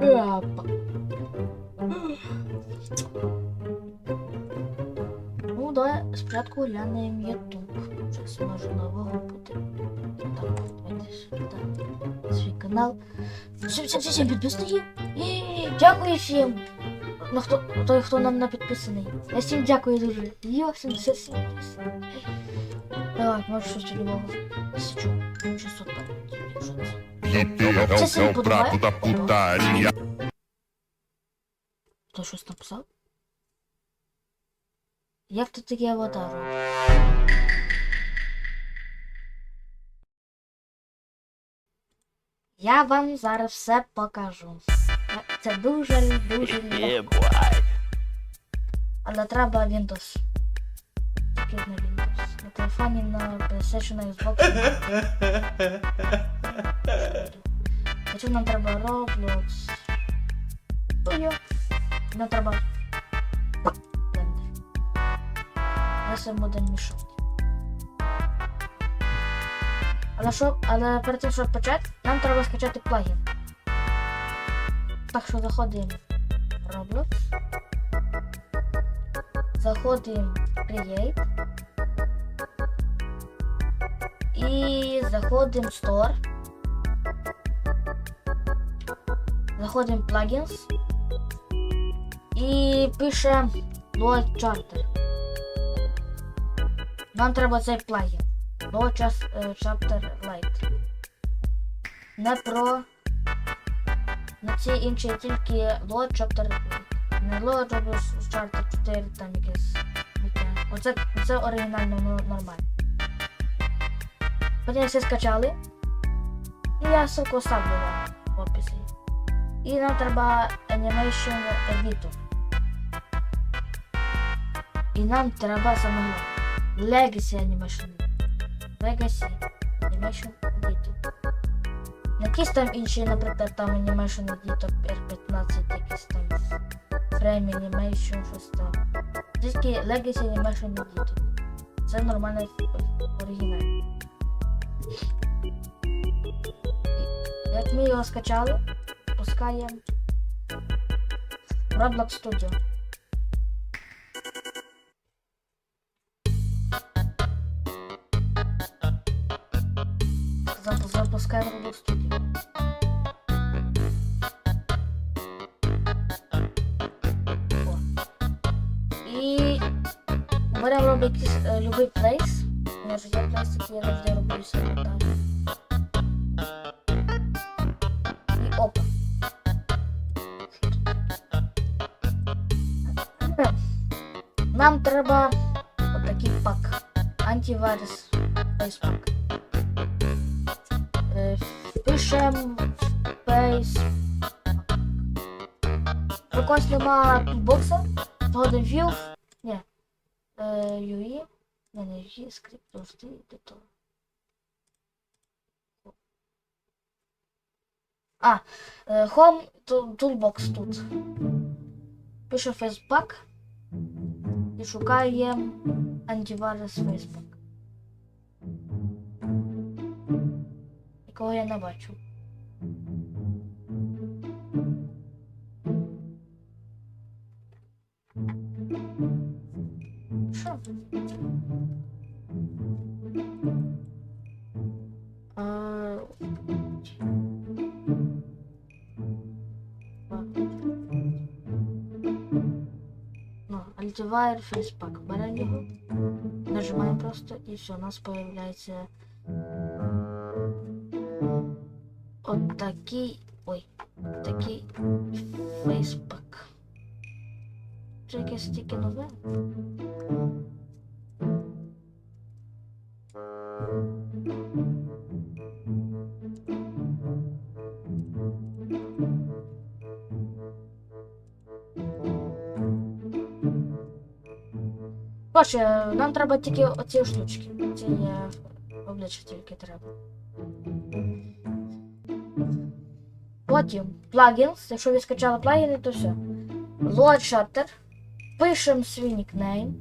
Опа. Ну, давай спочатку глянемо YouTube. Щось може нового буде. Так, давайте сюди. Свій канал. Всім, всім, всім підписників. І дякую всім. Ну, хто, той, хто нам не підписаний. Я всім дякую дуже. Йо, всім, всім, всім підписаний. Давай, може щось любого. 1600 пам'ятів. Що це? Це é o подобає? Хто щось написав? Як тут такі аватари? Я вам зараз все покажу. Це дуже дуже легко. Але треба Windows. Тільки на Windows. На телефоні на PlayStation, на Xbox. Цього нам треба Roblox. Ой, нам треба. Це буде мішати. Але що, але перед тим, щоб почати, нам треба скачати плагін. Так що заходимо в Roblox. Заходимо в Create. І заходимо в Store. Заходимо в Plugins. І пишемо Load Charter. Нам треба цей плагін. Load Chas- е, Chapter Lite. Не про. На ці інші тільки Load Chapter. Не Load Chapter 4 там якесь. Оце, це оригінально нормально. Потім все скачали. І я ссылку оставлю вам в описі. І нам треба Animation Editor. І нам треба саме Legacy Animation. Legacy Animation Editor. Якісь там інші, наприклад, там Animation Editor R15, якийсь там Frame Animation, щось там. Тільки Legacy Animation Editor. Це нормальний оригінал. Як ми його скачали, пускаємо Roblox Studio. Зап- Запускаємо Roblox Studio. О. І беремо робимо е, любий плейс. У мене ж є плейс, який я завжди роблю себе там. І опа. Нам треба отакий пак. Антивирус фейспак. Е, Пишем фейс. У когось нема бокса. Згодом view. Ні. Е, UI. Просто де то. А, е, Home Toolbox тут. Пише Facebook і шукаємо антивирус Facebook. Якого я не бачу. Ну, фейспак. Беремо його, нажимаємо просто і все, у нас появляється от такий. Ой, такий фейспак. Це якесь тільки нове. Боже, нам треба тільки оці штучки. Ці обличчя тільки треба. Потім плагінс. Якщо ви скачали плагіни, то все. Load Shutter. Пишемо свій нікнейм.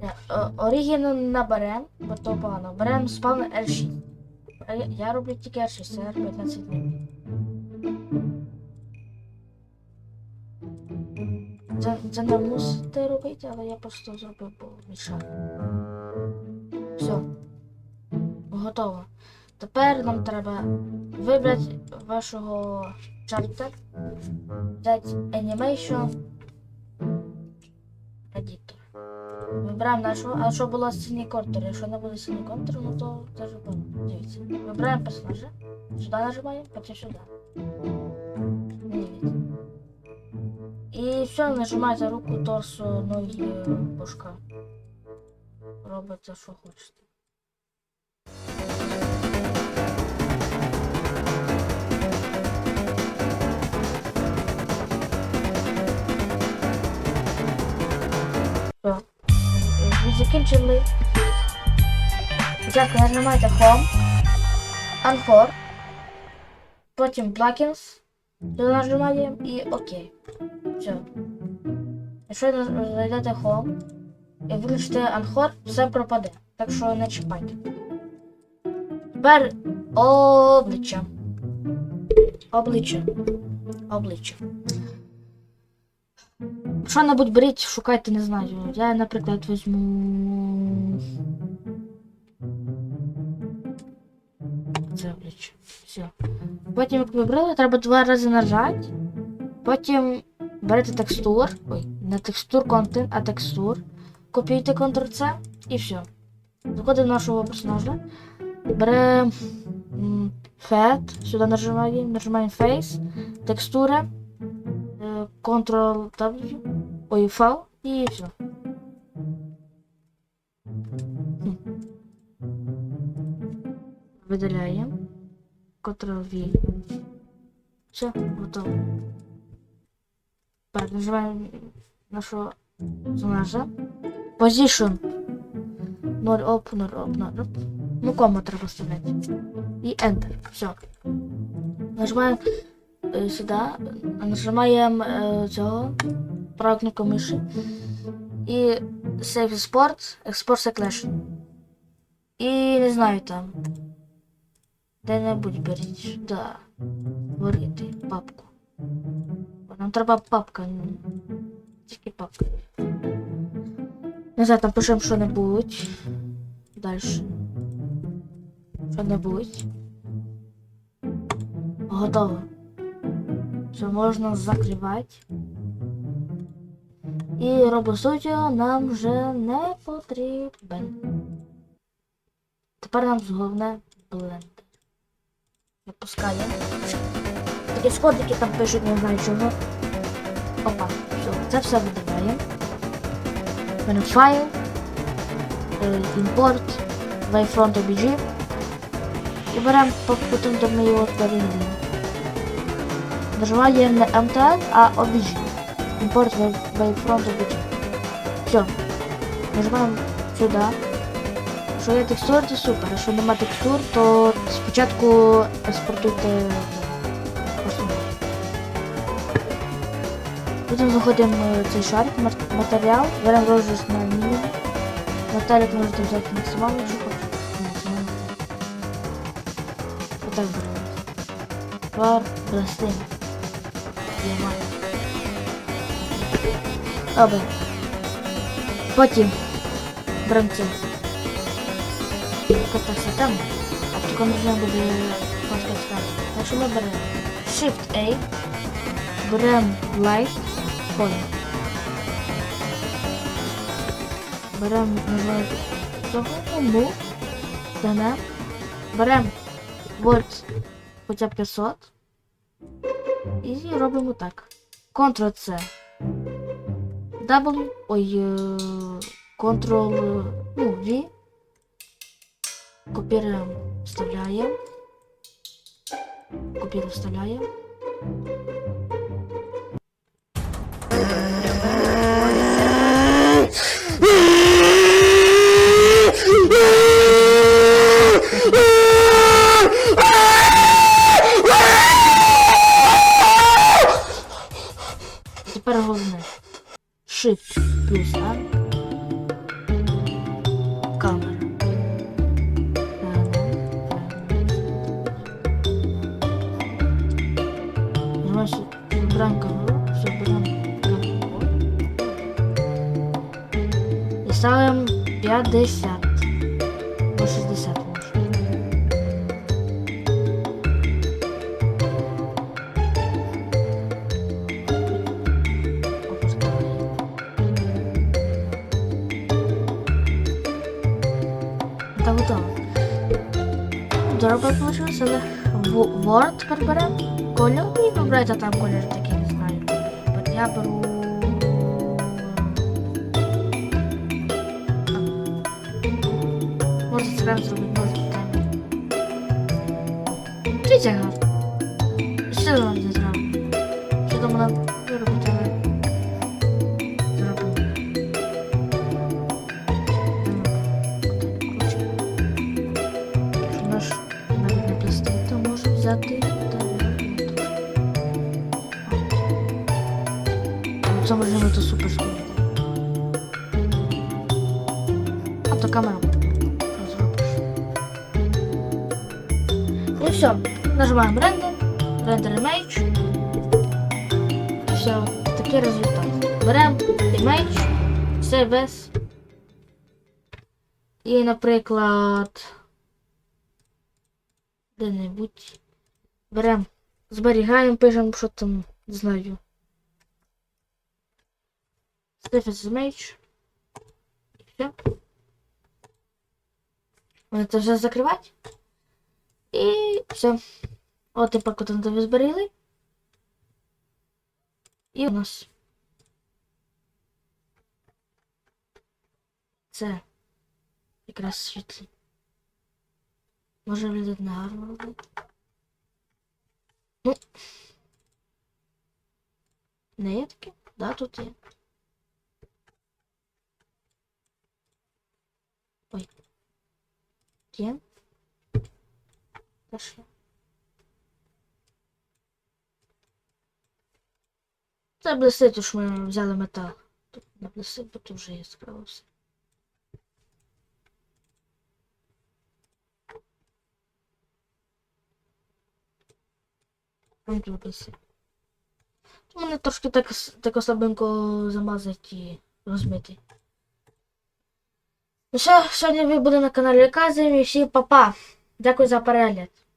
Не, о- Оригін наберем, бо то погано. Берем спавн R6. А Я, я роблю тільки R6, це R15 не. Це, це не мусите робити, але я просто зробив, бо мішав. Все. Готово. Тепер нам треба вибрати вашого чарта. Взяти Animation Editor. Вибираємо нашого, а що було синій контур? Якщо не буде синій контур, ну то теж погано. Дивіться. Вибираємо персонажа. Сюди нажимаємо, потім сюди. Дивіться. І все, нажимаєте руку, торсо, ноги, башка. Робите, що хочете. Все. Закінчили. Спочатку нажимаєте Home, Unfor, потім Plugins, нажимаємо і ОК. Все. Якщо зайдете Home і виключите Unfor, все пропаде. Так що не чіпайте. Тепер обличчя. Обличчя. Обличчя. Що-небудь беріть, шукайте, не знаю. Я, наприклад, візьму. Це обличчя. Все. Потім, як вибрали, треба два рази нажати. Потім берете текстур. Ой, не текстур контент, а текстур. Копіюєте Ctrl-C і все. Заходимо нашого персонажа. Беремо Head, сюди нажимаємо, нажимаємо Face, текстура, е, Ctrl-W, V і все. Видаляємо. Ctrl-V. Все, готово. Так, нажимаємо нашого персонажа. Position. 0 оп, 0 оп, 0 оп. Ну, кому треба ставити. І Enter. Все. Нажимаємо е, сюди, нажимаємо е, цього кнопку миші. І Save Export, Export Selection. І не знаю там. Де-небудь беріть. Да. Створити папку. Нам треба папка. Тільки папка. Не знаю, там пишемо що-небудь. Дальше. Що-небудь. Готово. Все можна закривати. І RoboStudio нам вже не потрібен. Тепер нам головне блендер. Запускаємо. Такі сходики там пишуть, не знаю чого. Опа, все, це все видаляємо. Мене файл, імпорт, wavefront OBG. І беремо по- потім, ми його перейдемо. Нажимаємо не MTN, а OBG. Імпорт wave- wavefront OBG. Все. Нажимаємо сюди. Якщо є текстур, то супер. Якщо нема текстур, то спочатку експортуйте персонаж. Потім заходимо в цей шарик, матеріал, беремо розжиг на мінімум. Металік можете взяти максимально, якщо хочете. Максимально. Отак беремо. Пар, пластин. Діамант. Добре. Потім. Якось так система. А в такому режимі буде важко сказати. Так що ми беремо Shift A, беремо Light, Point. Беремо, називаємо цього, ну, дане. Беремо вольт хоча б 500. І робимо так. Ctrl-C. W, ой, е, Ctrl, ну, V. Копіруємо, вставляем. Копіруємо, вставляем. Shift плюс A. камера. Значить, вибираємо камеру, заберемо камеру. І ставимо 50. По 60 Дорого получилось, але в- Word тепер беремо. Кольор і вибирайте там кольор такий, не знаю. От Я беру. Можна зразу зробити, можна там. Дивіться гарно. Нам Нажимаємо рендер, рендер image. Все. Такий результат. Беремо image, save as. І, наприклад, де-небудь. Беремо, зберігаємо, пишемо, що там, не знаю. As image. Все. Вони це вже закривати. І все. От тепер куди ви зберегли. І у нас. Це якраз світлі. Може виглядати не гарно. Ну. Не є таке? Да, тут є. Ой. Є. Пошли. Це блистить, тому ми взяли метал. Тут не бо тут вже яскраво все. У мене трошки так, так слабенько замазати і розмити. Ну що, сьогодні ви були на каналі Казимі. Всі па-па. Дякую за перегляд.